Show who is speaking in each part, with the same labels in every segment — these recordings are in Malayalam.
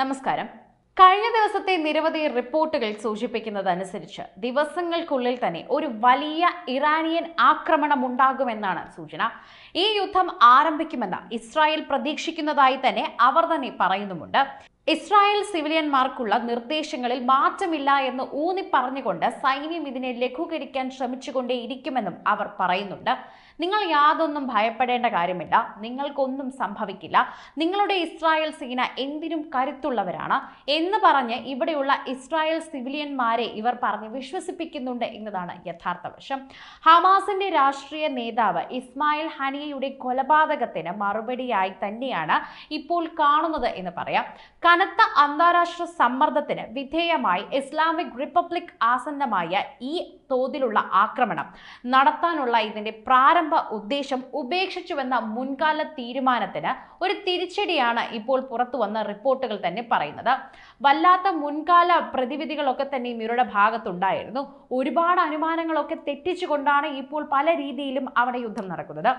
Speaker 1: നമസ്കാരം. കഴിഞ്ഞ ദിവസത്തെ നിരവധി റിപ്പോർട്ടുകൾ സൂചിപ്പിക്കുന്നതനുസരിച്ച് ദിവസങ്ങൾക്കുള്ളിൽ തന്നെ ഒരു വലിയ ഇറാനിയൻ ആക്രമണം ഉണ്ടാകുമെന്നാണ് സൂചന. ഈ യുദ്ധം ആരംഭിക്കുമെന്ന് ഇസ്രായേൽ പ്രതീക്ഷിക്കുന്നതായി തന്നെ അവർ തന്നെ പറയുന്നുമുണ്ട്. ഇസ്രായേൽ സിവിലിയന്മാർക്കുള്ള നിർദ്ദേശങ്ങളിൽ മാറ്റമില്ല എന്ന് ഊന്നി പറഞ്ഞുകൊണ്ട് സൈന്യം ഇതിനെ ലഘൂകരിക്കാൻ ശ്രമിച്ചുകൊണ്ടേയിരിക്കുമെന്നും അവർ പറയുന്നുണ്ട്. നിങ്ങൾ യാതൊന്നും ഭയപ്പെടേണ്ട കാര്യമില്ല. നിങ്ങൾക്കൊന്നും സംഭവിക്കില്ല. നിങ്ങളുടെ ഇസ്രായേൽ സേന എന്തിനും കരുത്തുള്ളവരാണ് എന്ന് പറഞ്ഞ് ഇവിടെയുള്ള ഇസ്രായേൽ സിവിലിയന്മാരെ ഇവർ പറഞ്ഞ് വിശ്വസിപ്പിക്കുന്നുണ്ട് എന്നതാണ് യഥാർത്ഥ വശം. ഹമാസിന്റെ രാഷ്ട്രീയ നേതാവ് ഇസ്മായിൽ ഹനിയയുടെ കൊലപാതകത്തിന് മറുപടിയായി തന്നെയാണ് ഇപ്പോൾ കാണുന്നത് എന്ന് പറയാം. കനത്ത അന്താരാഷ്ട്ര സമ്മർദ്ദത്തിന് വിധേയമായി ഇസ്ലാമിക് റിപ്പബ്ലിക് ആസന്നമായ ഈ തോതിലുള്ള ആക്രമണം നടത്താനുള്ള ഇതിന്റെ പ്രാരംഭ ഉദ്ദേശം ഉപേക്ഷിച്ചുവെന്ന മുൻകാല തീരുമാനത്തിന് ഒരു തിരിച്ചടിയാണ് ഇപ്പോൾ പുറത്തു വന്ന റിപ്പോർട്ടുകൾ തന്നെ പറയുന്നത്. വല്ലാത്ത മുൻകാല പ്രതിവിധികളൊക്കെ തന്നെ ഇവരുടെ ഭാഗത്തുണ്ടായിരുന്നു. ഒരുപാട് അനുമാനങ്ങളൊക്കെ തെറ്റിച്ചുകൊണ്ടാണ് ഇപ്പോൾ പല രീതിയിലും അവിടെ യുദ്ധം നടക്കുന്നത്.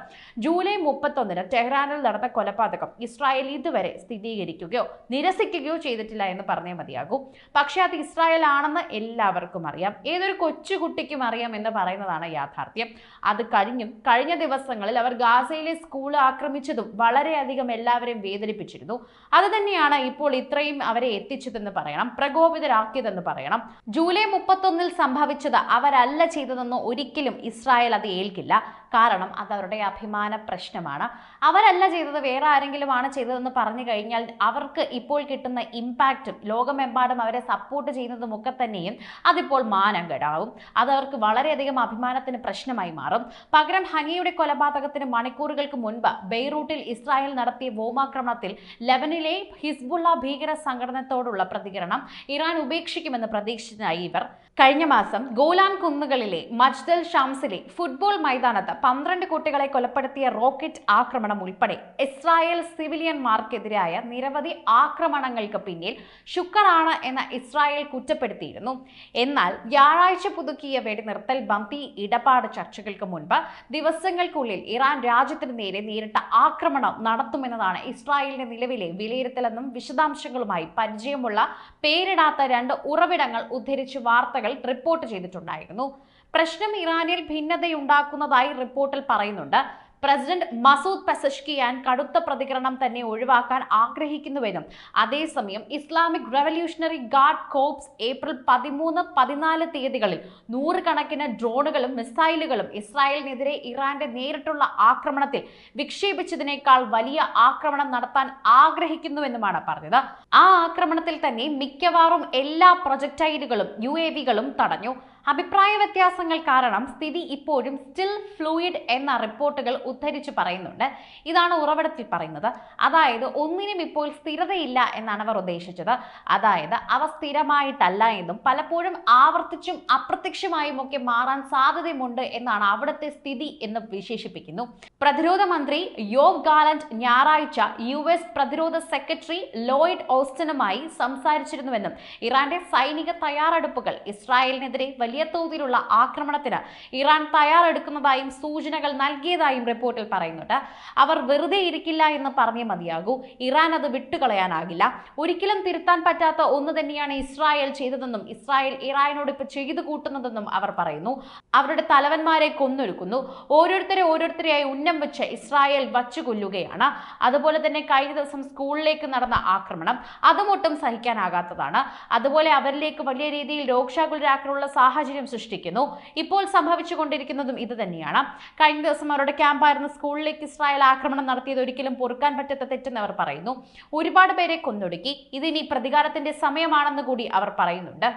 Speaker 1: ജൂലൈ മുപ്പത്തൊന്നിന് ടെഹ്റാനിൽ നടന്ന കൊലപാതകം ഇസ്രായേൽ ഇതുവരെ സ്ഥിരീകരിക്കുകയോ നിരസിക്കുകയോ ചെയ്തിട്ടില്ല എന്ന് പറഞ്ഞേ മതിയാകൂ. പക്ഷേ അത് ഇസ്രായേൽ ആണെന്ന് എല്ലാവർക്കും അറിയാം. ഏതൊരു കൊച്ചുകുട്ടിക്കും അറിയാം എന്ന് പറയുന്നതാണ് യാഥാർത്ഥ്യം. അത് കഴിഞ്ഞും കഴിഞ്ഞ ദിവസങ്ങളിൽ അവർ ഗാസയിലെ സ്കൂൾ ആക്രമിച്ചതും വളരെയധികം എല്ലാവരെയും വേദനിപ്പിച്ചിരുന്നു. അത് തന്നെയാണ് ഇപ്പോൾ ഇത്രയും അവരെ എത്തിച്ചതെന്ന് പറയണം പ്രകോപിതരാക്കിയതെന്ന് പറയണം. ജൂലൈ മുപ്പത്തൊന്നിൽ സംഭവിച്ചത് അവരല്ല ചെയ്തതെന്ന് ഒരിക്കലും ഇസ്രായേൽ അത് ഏൽക്കില്ല. കാരണം അതവരുടെ അഭിമാന പ്രശ്നമാണ്. അവരല്ല ചെയ്തത് വേറെ ആരെങ്കിലും ആണ് ചെയ്തതെന്ന് പറഞ്ഞു കഴിഞ്ഞാൽ അവർക്ക് ഇപ്പോൾ കിട്ടുന്ന ഇമ്പാക്റ്റും ലോകമെമ്പാടും അവരെ സപ്പോർട്ട് ചെയ്യുന്നതും ഒക്കെ തന്നെയും അതിപ്പോൾ മാനം കെടാവും അത് അവർക്ക് വളരെയധികം അഭിമാനത്തിന് പ്രശ്നമായി മാറും. പകരം ഹനിയുടെ കൊലപാതകത്തിന് മണിക്കൂറുകൾക്ക് മുൻപ് ബെയ്റൂട്ടിൽ ഇസ്രായേൽ നടത്തിയ ബോംബാക്രമണത്തിൽ ലെബനിലെ ഹിസ്ബുള്ള ഭീകര സംഘടനത്തോടുള്ള പ്രതികരണം ഇറാൻ ഉപേക്ഷിക്കുമെന്ന് പ്രതീക്ഷിച്ചതായി ഇവർ കഴിഞ്ഞ മാസം ഗോലാൻ കുന്നുകളിലെ മജ്ദൽ ഷാംസിലെ ഫുട്ബോൾ മൈതാനത്ത് പന്ത്രണ്ട് കുട്ടികളെ കൊലപ്പെടുത്തിയ റോക്കറ്റ് ആക്രമണം ഉൾപ്പെടെ ഇസ്രായേൽ സിവിലിയന്മാർക്കെതിരായ നിരവധി ആക്രമണങ്ങൾക്ക് പിന്നിൽ ഷുക്കറാണ് എന്ന ഇസ്രായേൽ കുറ്റപ്പെടുത്തിയിരുന്നു. എന്നാൽ വ്യാഴാഴ്ച പുതുക്കിയ വെടിനിർത്തൽ ബന്തി ഇടപാട് ചർച്ചകൾക്ക് മുൻപ് ദിവസങ്ങൾക്കുള്ളിൽ ഇറാൻ രാജ്യത്തിന് നേരെ നേരിട്ട ആക്രമണം നടത്തുമെന്നതാണ് ഇസ്രായേലിന്റെ നിലവിലെ വിലയിരുത്തലെന്നും വിശദാംശങ്ങളുമായി പരിചയമുള്ള പേരിടാത്ത രണ്ട് ഉറവിടങ്ങൾ ഉദ്ധരിച്ച് വാർത്തകൾ റിപ്പോർട്ട് ചെയ്തിട്ടുണ്ടായിരുന്നു. പ്രശ്നം ഇറാനിൽ ഭിന്നതയുണ്ടാക്കുന്നതായി റിപ്പോർട്ടിൽ പറയുന്നുണ്ട്. പ്രസിഡന്റ് മസൂദ് പെസഷ്കിയാൻ കടുത്ത പ്രതികരണം തന്നെ ഒഴിവാക്കാൻ ആഗ്രഹിക്കുന്നുവെന്നും അതേസമയം Islamic revolutionary guard corps April പതിമൂന്ന് പതിനാല് തീയതികളിൽ നൂറുകണക്കിന് ഡ്രോണുകളും മിസൈലുകളും ഇസ്രായേലിനെതിരെ ഇറാന്റെ നേരിട്ടുള്ള ആക്രമണത്തിൽ വിക്ഷേപിച്ചതിനേക്കാൾ വലിയ ആക്രമണം നടത്താൻ ആഗ്രഹിക്കുന്നുവെന്നുമാണ് പറഞ്ഞത്. ആ ആക്രമണത്തിൽ തന്നെ മിക്കവാറും എല്ലാ പ്രൊജക്ടൈലുകളും യു തടഞ്ഞു. അഭിപ്രായ വ്യത്യാസങ്ങൾ കാരണം സ്ഥിതി ഇപ്പോഴും സ്റ്റിൽ ഫ്ലൂയിഡ് എന്ന റിപ്പോർട്ടുകൾ ഉദ്ധരിച്ച് പറയുന്നുണ്ട്. ഇതാണ് ഉറവിടത്തിൽ പറയുന്നത്. അതായത് ഒന്നിനും ഇപ്പോൾ സ്ഥിരതയില്ല എന്നാണ് അവർ ഉദ്ദേശിച്ചത്. അതായത് അവ സ്ഥിരമായിട്ടല്ല എന്നും പലപ്പോഴും ആവർത്തിച്ചും അപ്രത്യക്ഷമായും ഒക്കെ മാറാൻ സാധ്യതയുമുണ്ട് എന്നാണ് അവിടുത്തെ സ്ഥിതി എന്ന് വിശേഷിപ്പിക്കുന്നു. പ്രതിരോധ മന്ത്രി യോവ് ഗാലന്റ് ഞായറാഴ്ച യു എസ് പ്രതിരോധ സെക്രട്ടറി ലോയിഡ് ഓസ്റ്റനുമായി സംസാരിച്ചിരുന്നുവെന്നും ഇറാന്റെ സൈനിക തയ്യാറെടുപ്പുകൾ ഇസ്രായേലിനെതിരെ വലിയ തോതിലുള്ള ആക്രമണത്തിന് ഇറാൻ തയ്യാറെടുക്കുന്നതായും സൂചനകൾ നൽകിയതായും റിപ്പോർട്ടിൽ പറയുന്നുണ്ട്. അവർ വെറുതെ ഇരിക്കില്ല എന്ന് പറഞ്ഞേ മതിയാകൂ. ഇറാൻ അത് വിട്ടുകളയാനാകില്ല. ഒരിക്കലും തിരുത്താൻ പറ്റാത്ത ഒന്ന് തന്നെയാണ് ഇസ്രായേൽ ചെയ്തതെന്നും ഇസ്രായേൽ ഇറാനോട് ഇപ്പൊ ചെയ്തു കൂട്ടുന്നതെന്നും അവർ പറയുന്നു. അവരുടെ തലവന്മാരെ കൊന്നൊരുക്കുന്നു. ഓരോരുത്തരെ ഓരോരുത്തരെയായി ഉന്നം വെച്ച് ഇസ്രായേൽ വച്ചു കൊല്ലുകയാണ്. അതുപോലെ തന്നെ കഴിഞ്ഞ ദിവസം സ്കൂളിലേക്ക് നടന്ന ആക്രമണം അതും ഒട്ടും സഹിക്കാനാകാത്തതാണ്. അതുപോലെ അവരിലേക്ക് വലിയ രീതിയിൽ രോക്ഷാകുലരാക്കാനുള്ള സാഹചര്യം സൃഷ്ടിക്കുന്നു. ഇപ്പോൾ സംഭവിച്ചുകൊണ്ടിരിക്കുന്നതും ഇത് തന്നെയാണ്. കഴിഞ്ഞ ദിവസം അവരുടെ ക്യാമ്പായിരുന്ന സ്കൂളിലേക്ക് ഇസ്രായേൽ ആക്രമണം നടത്തിയത് ഒരിക്കലും പൊറുക്കാൻ പറ്റാത്ത തെറ്റെന്ന് അവർ പറയുന്നു. ഒരുപാട് പേരെ കൊന്നൊടുക്കി. ഇതിനി പ്രതികാരത്തിന്റെ സമയമാണെന്ന് കൂടി അവർ പറയുന്നുണ്ട്.